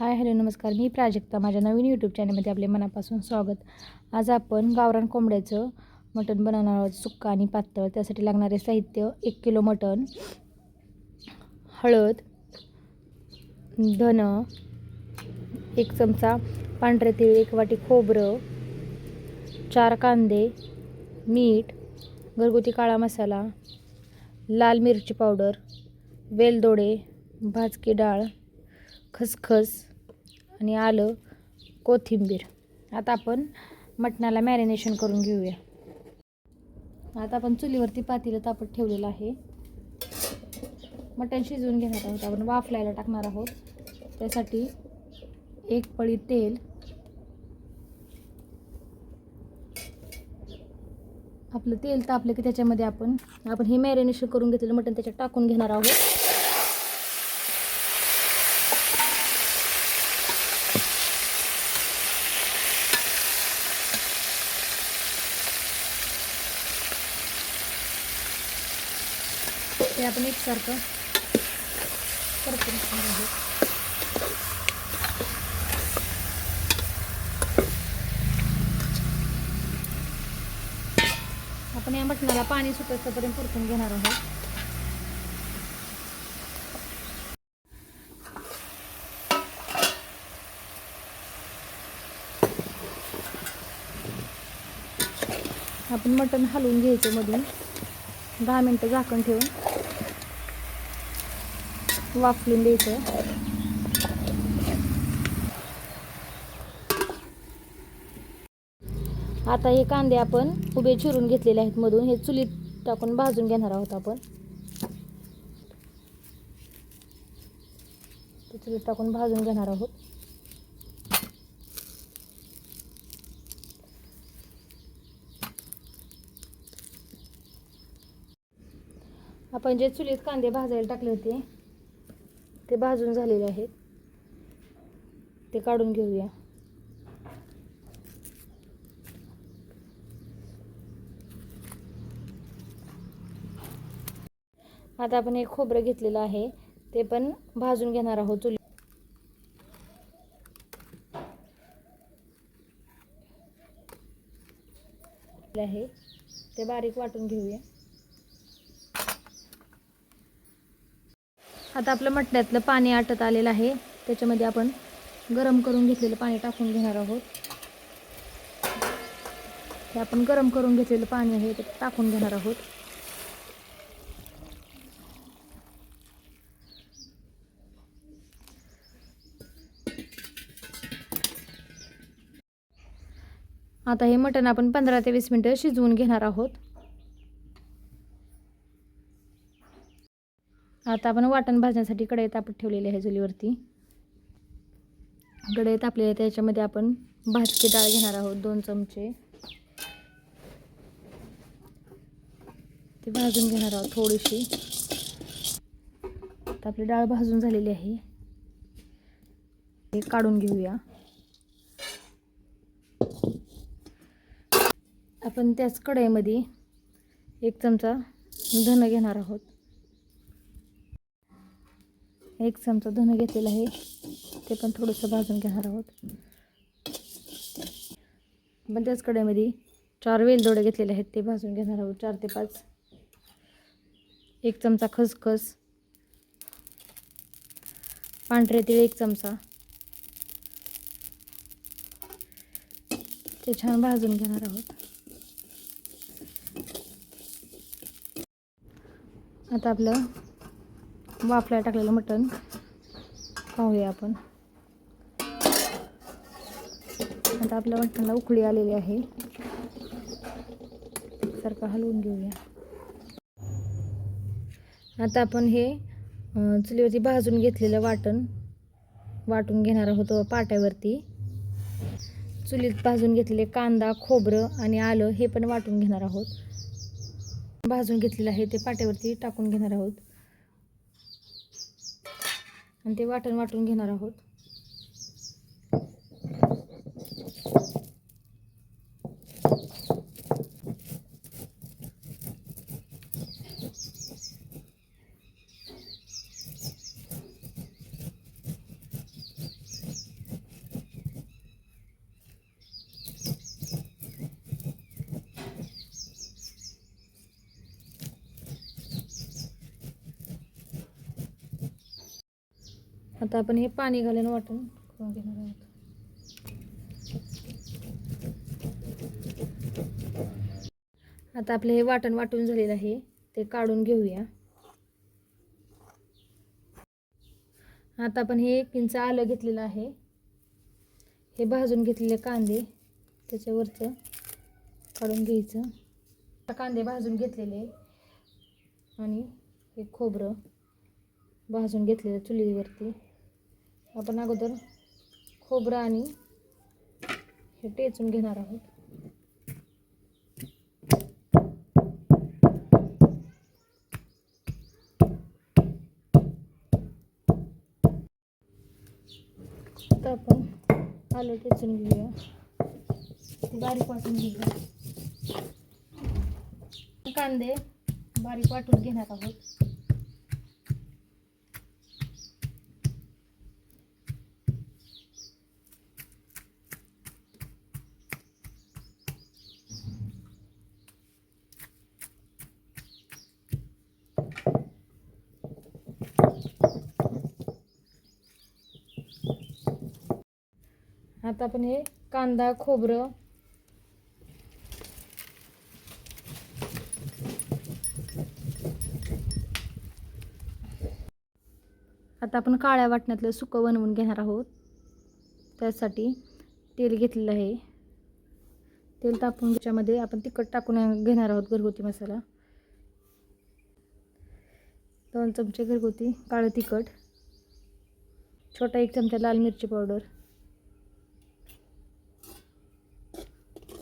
Hi hello नमस्कार. मी प्राजक्ता. माझ्या नवीन YouTube चॅनलमध्ये आपले मनापासून स्वागत. आज आपण गावरान कोंबड्याचं मटण बनवणार आहोत. सुक्का आणि पातळ. त्यासाठी लागणारे साहित्य एक किलो मटण हळद धन एक चमचा पांढरे तीळ एक वाटी खोबरं चार कांदे मीठ घरगुती काळा मसाला लाल मिरची पावडर वेलदोडे भाजकी डाळ खसखस आणि आलं कोथिंबीर. आता आपण मटणाला मॅरिनेशन करून घेऊया. आता आपण चुलीवरती पातेलं तापत ठेवलेलं आहे. मटण शिजवून घेणार आहोत. आपण वाफलायला टाकणार आहोत. त्यासाठी एक पळी तेल. आपलं तेल तापलं की त्याच्यामध्ये आपण आपण हे मॅरिनेशन करून घेतलेलं मटण त्याच्यात टाकून घेणार आहोत ते आपण एकसारखं परतून आपण या मटणाला पाणी सुटस्तपर्यंत परतून घेणार आहोत. आपण मटण हलवून घ्यायचं मधून. दहा मिनटं झाकण ठेवून. वाफलून द्यायचं. आता हे कांदे आपण उभे चिरून घेतलेले आहेत मधून. हे चुलीत टाकून भाजून घेणार आहोत आपण. चुलीत टाकून भाजून घेणार आहोत. आपण जे चुलीत कांदे भाजायला टाकले होते ते भाजून झालेले आहेत. ते काढून घेऊया. आता आपण एक खोबरं घेतलेलं आहे. ते पण भाजून घेणार आहोत चुली आहे. ते बारीक वाटून घेऊया. आता आपलं मटण्यातलं पाणी आटत आलेलं आहे. त्याच्यामध्ये आपण गरम करून घेतलेलं पाणी टाकून घेणार आहोत. हे आपण गरम करून घेतलेलं पाणी आहे ते टाकून घेणार आहोत. आता हे मटण आपण पंधरा ते वीस मिनटं शिजवून घेणार आहोत. आता आपण वाटण भाजण्यासाठी कढई तापत ठेवलेली आहे चुलीवरती. कढई तापलेली त्याच्यामध्ये आपण भाजकी डाळ घेणार आहोत दोन चमचे. ते भाजून घेणार आहोत थोडीशी. तर आपली डाळ भाजून झालेली आहे. हे काढून घेऊया. आपण त्याच कढईमध्ये एक चमचा धन घेणार आहोत. एक चमचा धन घेतलेला आहे. ते पण थोडंसं भाजून घेणार आहोत. पण त्याच कड्यामध्ये चार वेलदोडे घेतलेले आहेत ते भाजून घेणार आहोत. चार ते पाच. एक चमचा खसखस. पांढरे तीळ एक चमचा. ते छान भाजून घेणार आहोत. आता आपलं वाफल्या टाकलेलं मटण. पाहूया आपण. आता आपल्या मटणाला उकळी आलेली आहे. सारखं हलवून घेऊया. आता आपण हे चुलीवरती भाजून घेतलेलं वाटण वाटून घेणार आहोत पाट्यावरती. चुलीत भाजून घेतलेले कांदा खोबरं आणि आलं हे पण वाटून घेणार आहोत. भाजून घेतलेलं आहे ते पाट्यावरती टाकून घेणार आहोत. आणि ते वाटण वाटून घेणार आहोत. आता आपण हे पाणी घालून वाटून करून घेणार आहोत. आता आपलं हे वाटण वाटून झालेलं आहे ते काढून घेऊया. आता आपण हे एक इंच आलं घेतलेलं आहे. हे भाजून घेतलेले कांदे त्याच्यावरचं काढून घ्यायचं. कांदे भाजून घेतलेले आणि हे खोबरं भाजून घेतलेलं चुलीवरती. आपण अगोदर खोबरं आणि हे टेचून घेणार आहोत. तर आपण आलं टेचून घेऊया. बारीक वाटून घेऊया. कांदे बारीक वाटून घेणार आहोत. आता आपण हे कांदा खोबरं आता आपण काळ्या वाटण्यातलं सुकं बनवून घेणार आहोत. त्यासाठी तेल घेतलेलं आहे. तेल तापून त्याच्यामध्ये आपण तिखट टाकून घेणार आहोत घरगुती मसाला. दोन चमचे घरगुती काळं तिखट. छोटा एक चमचा लाल मिरची पावडर.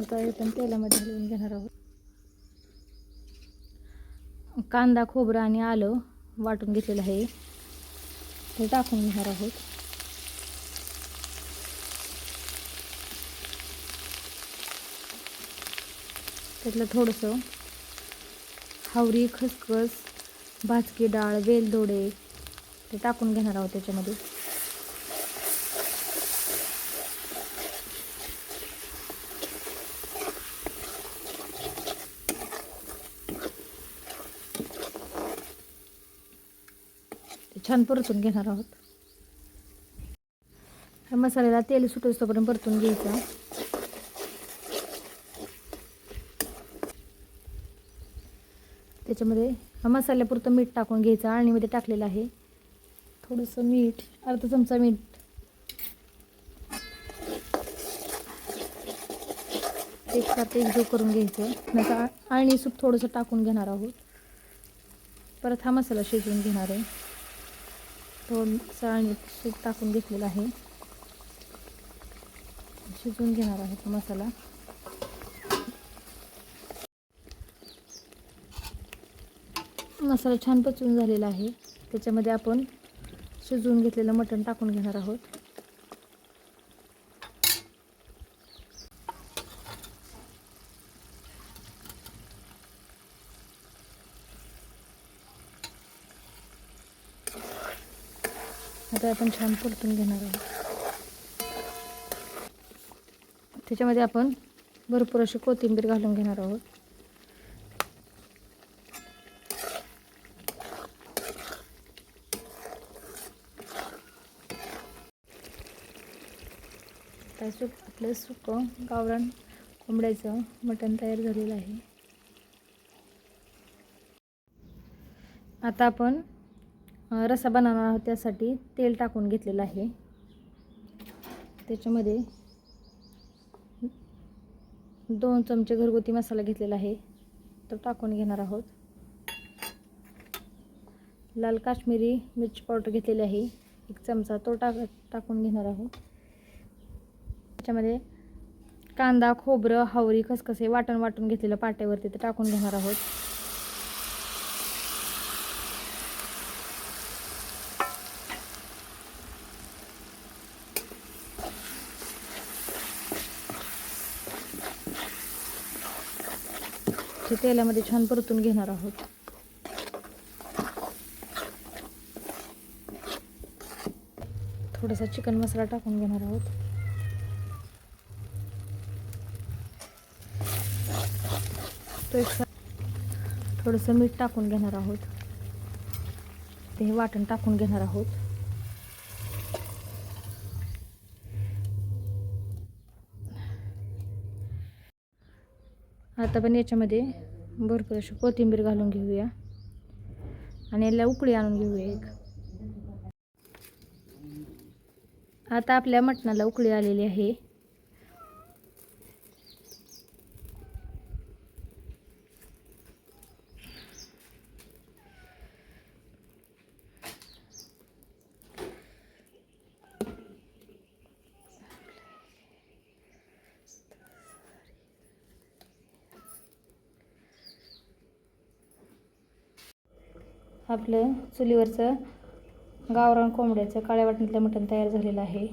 आता हे पण तेलामध्ये हलवून घेणार आहोत. कांदा खोबरं आणि आलं वाटून घेतलेलं आहे. ते टाकून घेणार आहोत. त्यातलं थोडंसं हावरी खसखस भाजकी डाळ वेलदोडे ते टाकून घेणार आहोत त्याच्यामध्ये. छान परतून घेणार आहोत. ह्या मसाल्याला तेल सुटोस तोपर्यंत परतून घ्यायचं. त्याच्यामध्ये हा मसाल्यापुरतं मीठ टाकून घ्यायचं. आळणीमध्ये टाकलेलं आहे. थोडंसं मीठ अर्धा चमचा मीठ. एकसारखं एकजीव करून घ्यायचं. नंतर आळणी सूप थोडंसं टाकून घेणार आहोत. परत हा मसाला शिजवून घेणार आहे. थोडंसं आळणी शीत टाकून घेतलेलं आहे. शिजवून घेणार आहे तो मसाला. मसाला छान पचवून झालेला आहे. त्याच्यामध्ये आपण शिजवून घेतलेलं मटण टाकून घेणार आहोत आता आपण छान परतून घेणार आहोत. त्याच्यामध्ये आपण भरपूर अशी कोथिंबीर घालून घेणार आहोत. आता सुक आपलं सुकं गावरान कोंबड्याचं मटण तयार झालेलं आहे. आता आपण रसा रस्सा बनवणार आहोत त्यासाठी तेल टाकून घेतलेलं आहे. त्याच्यामध्ये दोन चमचे घरगुती मसाला घेतलेला आहे. तो टाकून घेणार आहोत. लाल काश्मीरी मिरची पावडर घेतलेली आहे. एक चमचा तो टाक टाकून घेणार आहोत. त्याच्यामध्ये कांदा खोबरं हावरी खसखसे वाटण वाटून घेतलेलं पाट्यावरती ते टाकून घेणार आहोत. ते तेलामध्ये छान परतून घेणार आहोत. थोडासा चिकन मसाला टाकून घेणार आहोत. तो एक थोडंसं मीठ टाकून घेणार आहोत. ते हे वाटण टाकून घेणार आहोत. आता पण याच्यामध्ये भरपूर अशी कोथिंबीर घालून घेऊया. आणि याला उकळी आणून घेऊया एक. आता आपल्या मटणाला उकळी आलेली आहे. आपलं चुलीवरचं गावरान कोंबड्याचं काळ्या वाटणीतलं मटण तयार झालेलं आहे.